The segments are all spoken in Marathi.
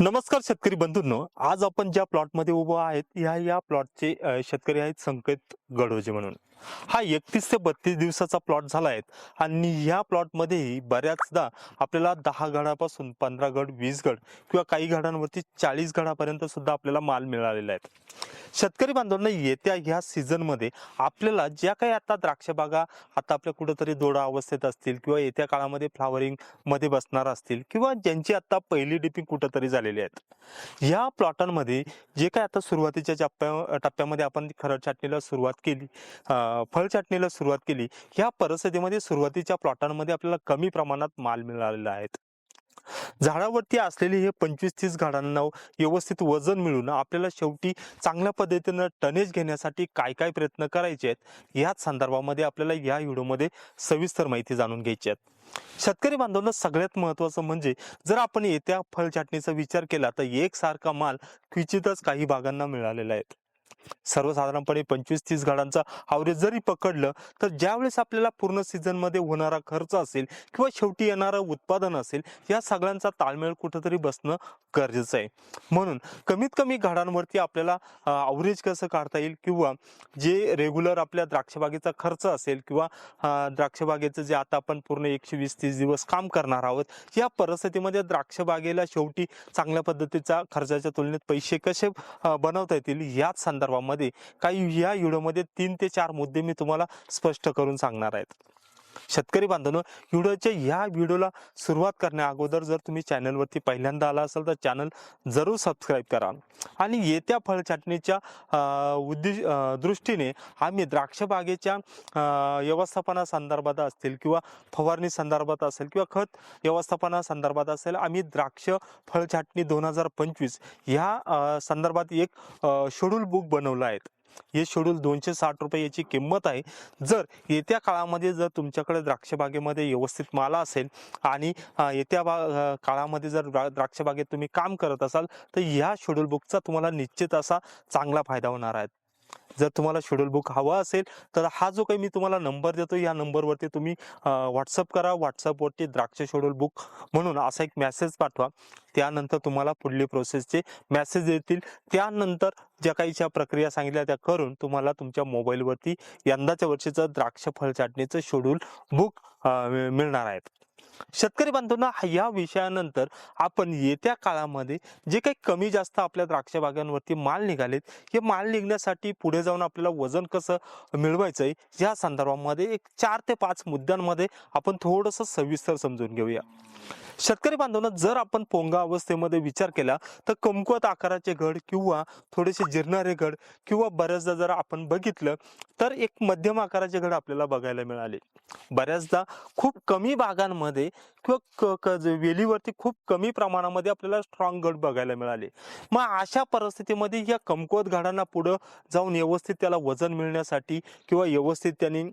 नमस्कार शेतकरी बंधूंनो. आज आपण ज्या प्लॉटमध्ये उभं आहेत ह्या या प्लॉटचे शेतकरी आहेत संकेत गडोजे म्हणून. हा एकतीस ते बत्तीस दिवसाचा प्लॉट झाला आहे आणि ह्या प्लॉटमध्येही बऱ्याचदा आपल्याला दहा गडापासून पंधरा गड वीस गड किंवा काही गडांवरती चाळीस गडापर्यंत सुद्धा आपल्याला माल मिळालेला आहे. शेतकरी बांधवांना येत्या ह्या सीझनमध्ये आपल्याला ज्या काही आता द्राक्ष बागा आता आपल्या कुठंतरी दोडा अवस्थेत असतील किंवा येत्या काळामध्ये फ्लावरिंगमध्ये बसणार असतील किंवा ज्यांची आता पहिली डिपिंग कुठंतरी झालेली आहेत. ह्या प्लॉटांमध्ये जे काय आता सुरुवातीच्या टप्प्या टप्प्यामध्ये आपण खरड छाटणीला सुरुवात केली फळ छाटणीला सुरुवात केली ह्या परिस्थितीमध्ये सुरुवातीच्या प्लॉटांमध्ये आपल्याला कमी प्रमाणात माल मिळालेला आहे. झाडावरती असलेले हे पंचवीस तीस झाडांना व्यवस्थित वजन मिळून आपल्याला शेवटी चांगल्या पद्धतीनं टनेज घेण्यासाठी काय काय प्रयत्न करायचे आहेत याच संदर्भामध्ये आपल्याला या व्हिडिओमध्ये सविस्तर माहिती जाणून घ्यायची आहे. शेतकरी बांधवांना सगळ्यात महत्वाचं म्हणजे जर आपण येत्या फळ छाटणीचा विचार केला तर एकसारखा माल क्वचितच काही भागांना मिळालेला आहे. सर्वसाधारणपणे पंचवीस तीस गाड्यांचा आवरेज जरी पकडलं तर ज्यावेळेस आपल्याला पूर्ण सीझनमध्ये होणारा खर्च असेल किंवा शेवटी येणारं उत्पादन असेल या सगळ्यांचा ताळमेळ कुठंतरी बसणं गरजेचं आहे. म्हणून कमीत कमी गाड्यांवरती आपल्याला आवरेज कसं काढता येईल किंवा जे रेग्युलर आपल्या द्राक्षबागेचा खर्च असेल किंवा द्राक्षबागेचं जे आता आपण पूर्ण एकशे वीस तीस दिवस काम करणार आहोत या परिस्थितीमध्ये द्राक्षबागेला शेवटी चांगल्या पद्धतीचा खर्चाच्या तुलनेत पैसे कसे बनवता येतील याच संदर्भात संदर्भामध्ये काही या व्हिडिओमध्ये तीन ते चार मुद्दे मी तुम्हाला स्पष्ट करून सांगणार आहेत. शेतकरी बांधवांनो व्हिडिओच्या ह्या व्हिडिओला सुरुवात करण्या अगोदर जर तुम्ही चॅनलवरती पहिल्यांदा आला असाल तर चॅनल जरूर सबस्क्राईब करा. आणि येत्या फळ छाटणीच्या उद्देश दृष्टीने आम्ही द्राक्ष बागेच्या व्यवस्थापना संदर्भात असतील किंवा फवारणी संदर्भात असेल किंवा खत व्यवस्थापना संदर्भात असेल आम्ही द्राक्ष फळ छाटणी दोन हजार पंचवीस ह्या संदर्भात एक शेड्यूल बुक बनवलं आहे. हे शेड्यूल दोनशे साठ रुपये याची किंमत आहे. जर येत्या काळामध्ये जर तुमच्याकडे द्राक्ष बागेमध्ये व्यवस्थित माला असेल आणि येत्या बा काळामध्ये जर द्राक्षबागेत द्राक्ष बागेत तुम्ही काम करत असाल तर ह्या शेड्यूल बुकचा तुम्हाला निश्चित असा चांगला फायदा होणार आहे. जर तुम्हाला शेड्यूल बुक हवा असेल तर हा जो काही मी तुम्हाला नंबर देतो या नंबरवरती तुम्ही व्हॉट्सअप करा. व्हॉट्सअपवरती द्राक्ष शेड्यूल बुक म्हणून असा एक मेसेज पाठवा. त्यानंतर तुम्हाला पुढली प्रोसेसचे मेसेज येतील. त्यानंतर ज्या काही ज्या प्रक्रिया सांगितल्या त्या करून तुम्हाला तुमच्या मोबाईलवरती यंदाच्या वर्षीचं द्राक्ष फळ छाटणीचं शेड्यूल बुक मिळणार आहेत. शेतकरी बांधवांना हा- या विषयानंतर आपण येत्या काळामध्ये जे काही कमी जास्त आपल्या द्राक्ष बागांवरती माल निघालेत हे माल निघण्यासाठी पुढे जाऊन आपल्याला वजन कसं मिळवायचं आहे या संदर्भामध्ये एक चार ते पाच मुद्द्यांमध्ये आपण थोडंसं सविस्तर समजून घेऊया. शेतकरी बांधवांना जर आपण पोंगा अवस्थेमध्ये विचार केला तर कमकुवत आकाराचे घड किंवा थोडेसे जिरणारे घड किंवा बऱ्याचदा जर आपण बघितलं तर एक मध्यम आकाराचे घड आपल्याला बघायला मिळाले. बऱ्याचदा खूप कमी भागांमध्ये किंवा क- जे वेलीवरती खूप कमी प्रमाणामध्ये आपल्याला स्ट्रॉंग गड बघायला मिळाले. मग अशा परिस्थितीमध्ये या कमकुवत घडांना पुढं जाऊन व्यवस्थित त्याला वजन मिळण्यासाठी किंवा व्यवस्थित त्यांनी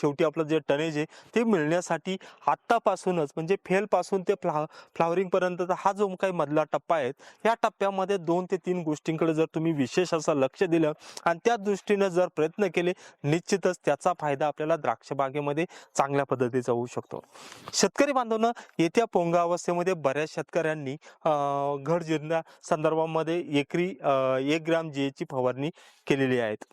शेवटी आपलं जे टनेज आहे ते मिळण्यासाठी आत्तापासूनच म्हणजे फेलपासून ते फ्ला फ्लावरिंग पर्यंतचा हा जो काही मधला टप्पा आहे या टप्प्यामध्ये दोन ते तीन गोष्टींकडे जर तुम्ही विशेष असं लक्ष दिलं आणि त्या दृष्टीने जर प्रयत्न केले निश्चितच त्याचा फायदा आपल्याला द्राक्ष बागेमध्ये चांगल्या पद्धतीचा होऊ शकतो. शेतकरी बांधवांना येत्या पोंगा अवस्थेमध्ये बऱ्याच शेतकऱ्यांनी अं, घड जिरण्या संदर्भामध्ये एकरी एक ग्राम ची फवारणी केलेली आहेत.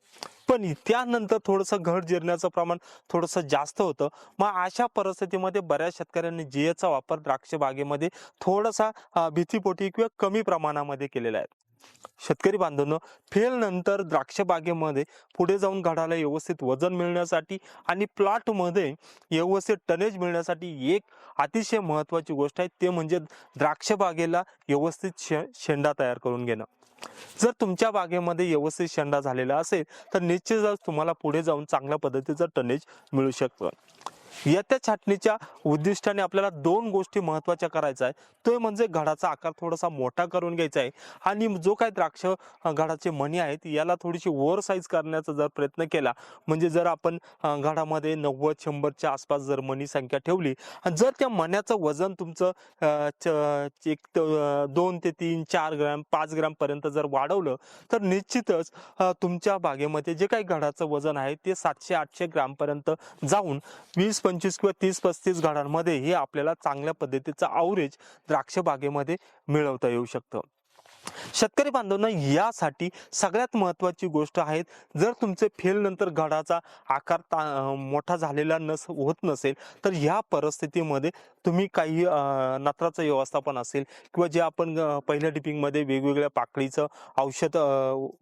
पण त्यानंतर थोडंसं घट जिरण्याचं प्रमाण थोडंसं जास्त होतं. मग अशा परिस्थितीमध्ये बऱ्याच शेतकऱ्यांनी जिएचा वापर द्राक्ष बागेमध्ये थोडासा भीतीपोटी किंवा कमी प्रमाणामध्ये केलेला आहे. शेतकरी बांधवांनो फेल नंतर द्राक्ष बागेमध्ये पुढे जाऊन घडाला व्यवस्थित वजन मिळण्यासाठी आणि प्लॉटमध्ये व्यवस्थित टनेज मिळण्यासाठी एक अतिशय महत्वाची गोष्ट आहे. ते म्हणजे द्राक्ष बागेला व्यवस्थित शे शेंडा तयार करून घेणं. जर तुमच्या बागेमध्ये व्यवस्थित शेंडा झालेला असेल तर निश्चितच तुम्हाला पुढे जाऊन चांगल्या पद्धतीचं टनेज मिळू शकतं. येत्या छाटणीच्या उद्दिष्टाने आपल्याला दोन गोष्टी महत्त्वाच्या करायच्या आहे तो म्हणजे घडाचा आकार थोडासा मोठा करून घ्यायचा आहे आणि जो काय द्राक्ष घडाचे मणी आहेत याला थोडीशी ओव्हर साईज करण्याचा जर प्रयत्न केला म्हणजे जर आपण घडामध्ये नव्वद शंभरच्या आसपास जर मणी संख्या ठेवली आणि जर त्या मण्याचं वजन तुमचं च- एक दोन ते तीन चार ग्रॅम पाच ग्रॅम पर्यंत जर वाढवलं तर निश्चितच तुमच्या बागेमध्ये जे काही घडाचं वजन आहे ते सातशे आठशे ग्रॅमपर्यंत जाऊन वीस पंचवीस किंवा तीस पस्तीस घडांमध्ये हे आपल्याला चांगल्या पद्धतीचं आवरेज द्राक्ष बागेमध्ये मिळवता येऊ शकतं. शेतकरी बांधवांना यासाठी सगळ्यात महत्वाची गोष्ट आहे जर तुमचे फेल नंतर घडाचा आकार ता- मोठा झालेला नस होत नसेल तर ह्या परिस्थितीमध्ये तुम्ही काही नत्राचं व्यवस्थापन असेल किंवा जे आपण पहिल्या डिपिंगमध्ये वेगवेगळ्या पाकळीचं औषध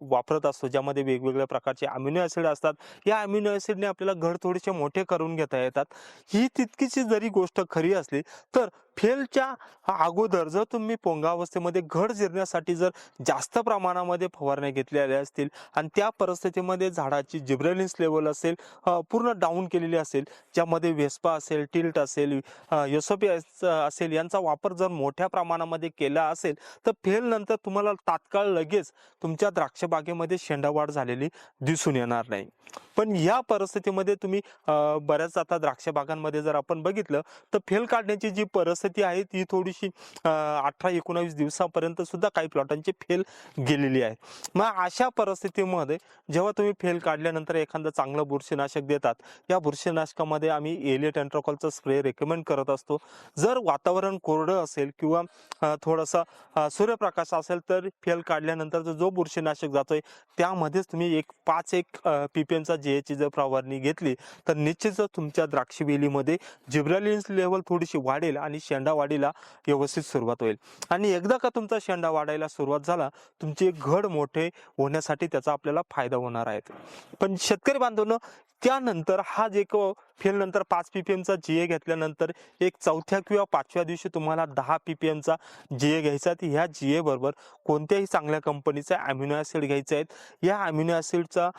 वापरत असतो ज्यामध्ये वेगवेगळ्या प्रकारचे अमिनो ॲसिड असतात या अमिनो ॲसिडने आपल्याला घड थोडेसे मोठे करून घेता येतात. ही तितकीची जरी गोष्ट खरी असली तर फेलच्या अगोदर जर तुम्ही पोंगावस्थेमध्ये घड जिरण्यासाठी जर जास्त प्रमाणामध्ये फवारण्या घेतलेल्या असतील आणि त्या परिस्थितीमध्ये झाडाची जिब्रेलिन्स लेवल असेल पूर्ण डाऊन केलेली असेल ज्यामध्ये वेस्पा असेल टिल्ट असेल योसोपी असेल यांचा वापर जर मोठ्या प्रमाणामध्ये केला असेल तर फेल नंतर तुम्हाला तात्काळ लगेच तुमच्या द्राक्षबागेमध्ये शेंडावाढ झालेली दिसून येणार नाही. पण या परिस्थितीमध्ये तुम्ही बऱ्याच आता द्राक्षबागांमध्ये जर आपण बघितलं तर फेल काढण्याची जी परिस्थिती आहे ती थोडीशी अठरा एकोणावीस दिवसापर्यंत सुद्धा काही प्लॉटांची फेल गेलेली आहे. मग अशा परिस्थितीमध्ये जेव्हा तुम्ही फेल काढल्यानंतर एखादं चांगलं बुरशीनाशक देतात या बुरशीनाशकामध्ये आम्ही एलियट अँट्रोकॉलचा स्प्रे रेकमेंड करत असतो. जर वातावरण कोरडं असेल किंवा थोडासा सूर्यप्रकाश असेल तर फेल काढल्यानंतर जो- बुरशीनाशक जातोय त्यामध्येच तुम्ही एक पाच एक पीपीएमचा पी एमचा जी एची जर फवारणी घेतली तर निश्चितच तुमच्या द्राक्षवेलीमध्ये जिब्रालिन्स लेवल थोडीशी वाढेल आणि शेंडा वाढीला व्यवस्थित सुरुवात होईल. आणि एकदा का तुमचा शेंडा वाढायला सुरुवात झाला तुमचे घड मोठे होण्यासाठी त्याचा आपल्याला फायदा होणार आहे. पण शेतकरी बांधवनं त्यानंतर हा जे फेल नंतर पाच पीपीएमचा जी ए घेतल्यानंतर एक चौथ्या किंवा पाचव्या दिवशी तुम्हाला दहा पीपीएमचा जी ए घ्यायचा आहे. ह्या जी ए बरोबर कोणत्याही चांगल्या कंपनीचा अमिनो ॲसिड घ्यायचा आहेत. या अमिनो ॲसिडचा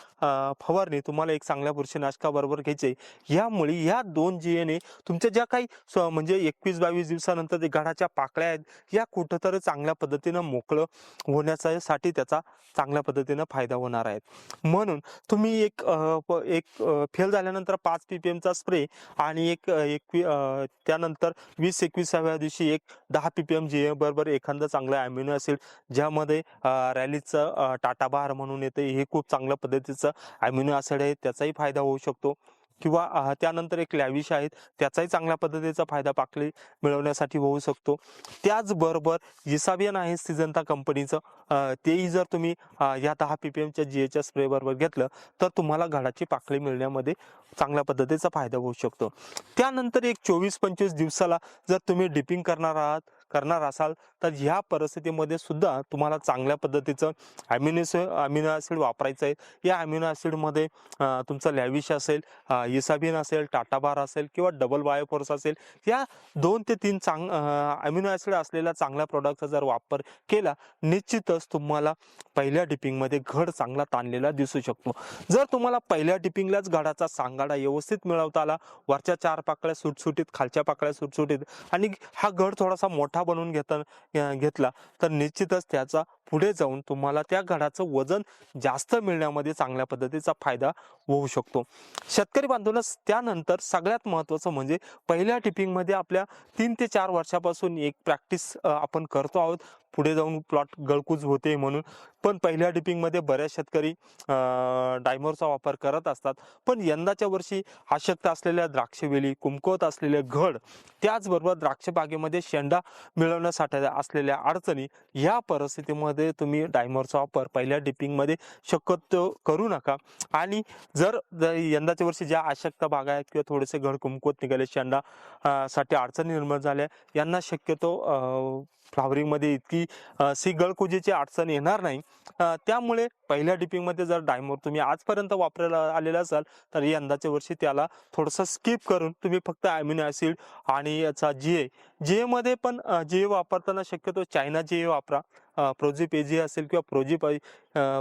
फवारणी तुम्हाला एक चांगल्या बुरशीनाशकाबरोबर घ्यायची आहे. यामुळे या दोन जी एने तुमच्या ज्या काही स- म्हणजे एकवीस बावीस दिवसानंतर जे गडाच्या पाकळ्या आहेत या कुठंतरी चांगल्या पद्धतीनं मोकळं होण्याचा साठी त्याचा चांगल्या पद्धतीनं फायदा होणार आहे. म्हणून तुम्ही एक प- एक फेल झाल्यानंतर पाच पीपीएमचा स्प्रे आणि एक एकवी त्यानंतर वीस एकविसाव्या दिवशी एक दहा पीपीएम जी बरोबर एखादं चांगलं अमिनो ॲसिड ज्यामध्ये रॅलीचं टाटा बार म्हणून येते हे खूप चांगल्या पद्धतीचं अमिनो ॲसिड आहे त्याचाही फायदा होऊ शकतो. किंवा त्यानंतर एक लॅविश आहेत त्याचाही चांगल्या पद्धतीचा फायदा पाकळी मिळवण्यासाठी होऊ शकतो. त्याचबरोबर इसाबियन आहे सिजंता कंपनीचं. तेही जर तुम्ही या दहा पी पी एमच्या जी एच्या एस स्प्रेबरोबर घेतलं तर तुम्हाला घडाची पाकळी मिळण्यामध्ये चांगल्या पद्धतीचा फायदा होऊ शकतो. त्यानंतर एक चोवीस पंचवीस दिवसाला जर तुम्ही डिपिंग करणार आहात करणार असाल तर ह्या परिस्थितीमध्ये सुद्धा तुम्हाला चांगल्या पद्धतीचं ॲम्युनिस अमिनो ॲसिड वापरायचं आहे. या अमिनो ॲसिडमध्ये तुमचं लॅविश असेल इसाबिन असेल टाटा बार असेल किंवा डबल बायोफोर्स असेल या दोन ते तीन चांग अमिनो ॲसिड असलेल्या चांगल्या प्रोडक्टचा जर वापर केला निश्चितच तुम्हाला पहिल्या डिपिंगमध्ये घड चांगला ताणलेला दिसू शकतो. जर तुम्हाला पहिल्या डिपिंगलाच घडाचा सांगाडा व्यवस्थित मिळवता आला वरच्या चार पाकळ्या सुटसुटीत खालच्या पाकळ्या सुटसुटीत आणि हा घड थोडासा मोठा बनवून घेता घेतला तर निश्चितच त्याचा पुढे जाऊन तुम्हाला त्या घडाचं वजन जास्त मिळण्यामध्ये चांगल्या पद्धतीचा फायदा होऊ शकतो. शेतकरी बांधवांना त्यानंतर सगळ्यात महत्त्वाचं म्हणजे पहिल्या टिपिंगमध्ये आपल्या तीन ते चार वर्षापासून एक प्रॅक्टिस आपण करतो आहोत. पुढे जाऊन प्लॉट गळकूज होते म्हणून. पण पहिल्या डिपिंगमध्ये बऱ्याच शेतकरी डायमरचा वापर करत असतात. पण यंदाच्या वर्षी आशक्त असलेल्या द्राक्षवेली कुमकवत असलेले घड त्याचबरोबर द्राक्ष बागेमध्ये शेंडा मिळवण्यासाठी असलेल्या अडचणी या परिस्थितीमध्ये तुम्ही डायमरचा वापर पहिल्या डिपिंगमध्ये शक्यतो करू नका. आणि जर यंदाच्या वर्षी ज्या अशक्त बागा आहेत किंवा थोडेसे घड कुमकुवत निघाले शेंडा साठी अडचणी निर्माण झाल्या यांना शक्यतो फ्लावरिंगमध्ये इतकी सी गळकुजीची अडचण येणार नाही. त्यामुळे पहिल्या डिपिंगमध्ये जर डायमोर तुम्ही आजपर्यंत वापरायला आलेला असाल तर यंदाच्या वर्षी त्याला थोडंसं स्किप करून तुम्ही फक्त अमिनो ॲसिड आणि याचा जी ए जी मध्ये पण जी ए वापरताना शक्यतो चायना जी ए वापरा प्रोजिप ए जी असेल किंवा प्रोजिप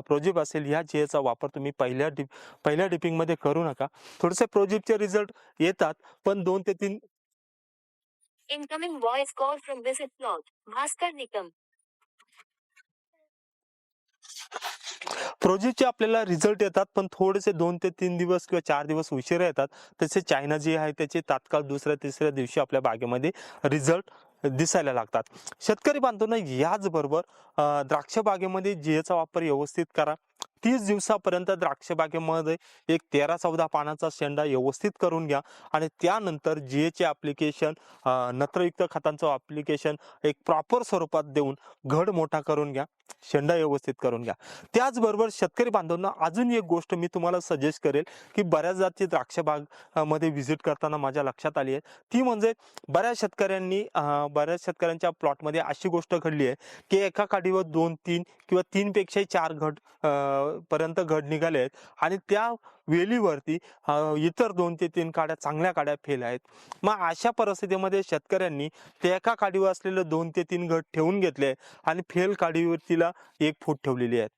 प्रोजिप असेल ह्या जीएचा वापर तुम्ही पहिल्या डिप पहिल्या डिपिंगमध्ये करू नका. थोडेसे प्रोजिपचे रिझल्ट येतात पण दोन ते तीन Incoming voice call from visit plot. Bhaskar Nikam. प्रोजेक्टचे आपल्याला रिझल्ट येतात पण थोडेसे दोन ते तीन दिवस किंवा चार दिवस उशिरा येतात तसे चायना जे आहे त्याचे तात्काळ दुसऱ्या तिसऱ्या दिवशी आपल्या बागेमध्ये रिझल्ट दिसायला लागतात शेतकरी बांधवांना याचबरोबर द्राक्ष बागेमध्ये जियाचा वापर व्यवस्थित करा तीस दिवसापर्यंत द्राक्ष बागेमध्ये एक तेरा चौदा पानाचा शेंडा व्यवस्थित करून घ्या. आणि त्यानंतर जीएचे ॲप्लिकेशन नत्रयुक्त खतांचं ॲप्लिकेशन एक प्रॉपर स्वरूपात देऊन घड मोठा करून घ्या. शेंडा व्यवस्थित करून घ्या. त्याचबरोबर शेतकरी बांधवांना अजून एक गोष्ट मी तुम्हाला सजेस्ट करेल की बऱ्याच जाती द्राक्ष बागमध्ये व्हिजिट करताना माझ्या लक्षात आली आहे. ती म्हणजे बऱ्याच शेतकऱ्यांनी बऱ्याच शेतकऱ्यांच्या प्लॉटमध्ये अशी गोष्ट घडली आहे की एका काडीवर दोन तीन किंवा तीनपेक्षाही चार घट पर्यंत घड निघाले आहेत. आणि त्या वेलीवरती इतर दोन ते तीन काड्या चांगल्या काड्या फेल आहेत. मग अशा परिस्थितीमध्ये शेतकऱ्यांनी त्या एका काडीवर असलेलं दोन ते तीन घट ठेवून घेतले आणि फेल काडीवरतीला एक फूट ठेवलेली आहे.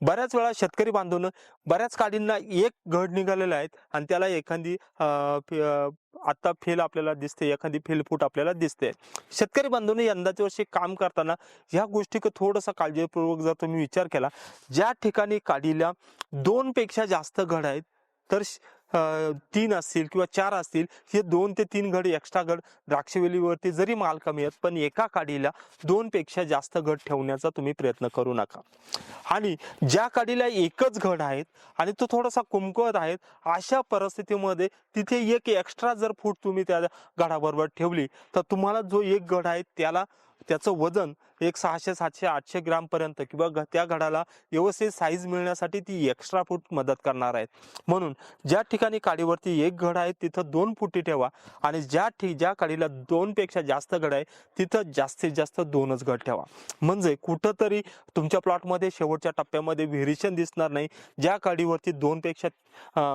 बऱ्याच वेळा शेतकरी बांधवनं बऱ्याच काडींना एक घड निघालेला आहेत आणि त्याला एखादी आत्ता आता फेल आपल्याला दिसते एखादी फेल फूट आपल्याला दिसते. शेतकरी बांधवने यंदाच्या वर्षी काम करताना ह्या गोष्टी थोडासा काळजीपूर्वक जर तुम्ही विचार केला ज्या ठिकाणी काडीला दोन पेक्षा जास्त घड आहेत तर श- तीन असतील किंवा चार असतील हे दोन ते तीन घड एक्स्ट्रा घड द्राक्षवेलीवरती जरी माल कमी आहेत पण एका काडीला दोनपेक्षा जास्त घड ठेवण्याचा तुम्ही प्रयत्न करू नका. आणि ज्या काडीला एकच घड आहेत आणि तो थोडासा कुमकवत आहेत अशा परिस्थितीमध्ये तिथे एक एक्स्ट्रा जर फूट तुम्ही त्या घडाबरोबर ठेवली तर तुम्हाला जो एक घड आहे त्याला त्याचं वजन एक सहाशे सातशे आठशे ग्रामपर्यंत किंवा घ- त्या घडाला व्यवस्थित साईज मिळण्यासाठी ती एक्स्ट्रा फूट मदत करणार आहेत. म्हणून ज्या ठिकाणी काडीवरती एक घड आहे तिथं दोन फुटी ठेवा आणि ज्या ठिक ज्या काडीला दोन पेक्षा जास्त घड आहे तिथं जास्तीत जास्त दोनच घड ठेवा. म्हणजे कुठंतरी तुमच्या प्लॉटमध्ये शेवटच्या टप्प्यामध्ये व्हेरिएशन दिसणार नाही. ज्या काडीवरती दोन पेक्षा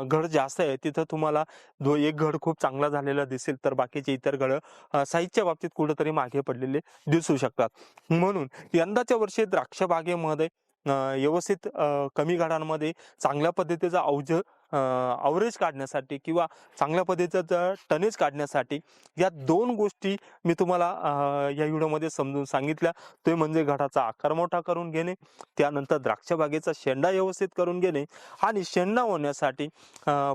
घड जास्त आहे तिथं तुम्हाला दो एक घड खूप चांगला झालेला दिसेल तर बाकीचे इतर घड साईजच्या बाबतीत कुठंतरी मागे पडलेले दिसू शकतात. म्हणून यंदाच्या वर्षी द्राक्ष बागेमध्ये व्यवस्थित कमी घडांमध्ये चांगल्या पद्धतीचा अवज अवरेज काढण्यासाठी किंवा चांगल्या पद्धतीचं टनेज काढण्यासाठी या दोन गोष्टी मी तुम्हाला या व्हिडिओमध्ये समजून सांगितल्या. ते म्हणजे घडाचा आकार मोठा करून घेणे त्यानंतर द्राक्ष बागेचा शेंडा व्यवस्थित करून घेणे आणि शेंडा होण्यासाठी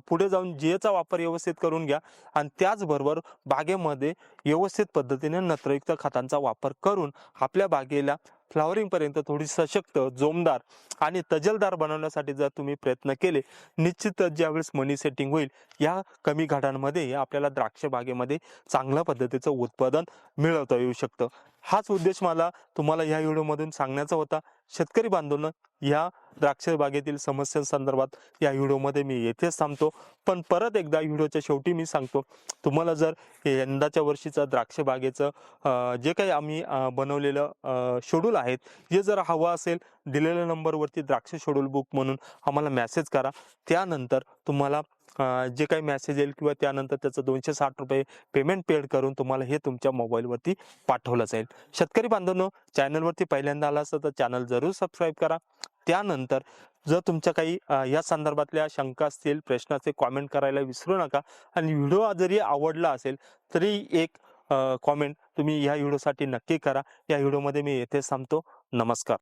पुढे जाऊन जिएचा वापर व्यवस्थित करून घ्या आणि त्याचबरोबर बागेमध्ये व्यवस्थित पद्धतीने नत्रयुक्त खतांचा वापर करून आपल्या बागेला फ्लॉवरिंग पर्यंत थोडी सशक्त जोमदार आणि तजलदार बनवण्यासाठी जर तुम्ही प्रयत्न केले निश्चितच ज्यावेळेस मनी सेटिंग होईल या कमी घाटांमध्ये आपल्याला द्राक्ष बागेमध्ये चांगल्या पद्धतीचं उत्पादन मिळवता येऊ शकतं. हाच उद्देश मला तुम्हाला या व्हिडिओमधून सांगण्याचा होता. शेतकरी बांधवनं या द्राक्ष बागेतील समस्यांसंदर्भात या व्हिडिओमध्ये मी येथेच थांबतो. पण परत एकदा व्हिडिओच्या शेवटी मी सांगतो तुम्हाला जर यंदाच्या वर्षीचं द्राक्ष बागेचं जे काही आम्ही बनवलेलं शेड्यूल आहेत हे जर हवं असेल दिलेल्या नंबरवरती द्राक्ष शेड्यूल बुक म्हणून आम्हाला मॅसेज करा. त्यानंतर तुम्हाला जे काही मेसेज येईल किंवा त्यानंतर त्याचं दोनशे साठ रुपये पेमेंट पेड करून तुम्हाला हे तुमच्या मोबाईलवरती पाठवलं जाईल. शेतकरी बांधवांनो चॅनलवरती पहिल्यांदा आला असतं तर चॅनल जरूर सबस्क्राईब करा. त्यानंतर जर तुमच्या काही या संदर्भातल्या शंका असतील प्रश्नाचे कॉमेंट करायला विसरू नका. आणि व्हिडिओ जरी आवडला असेल तरी एक कॉमेंट तुम्ही या व्हिडिओसाठी नक्की करा. या व्हिडिओमध्ये मी येथे थांबतो. नमस्कार.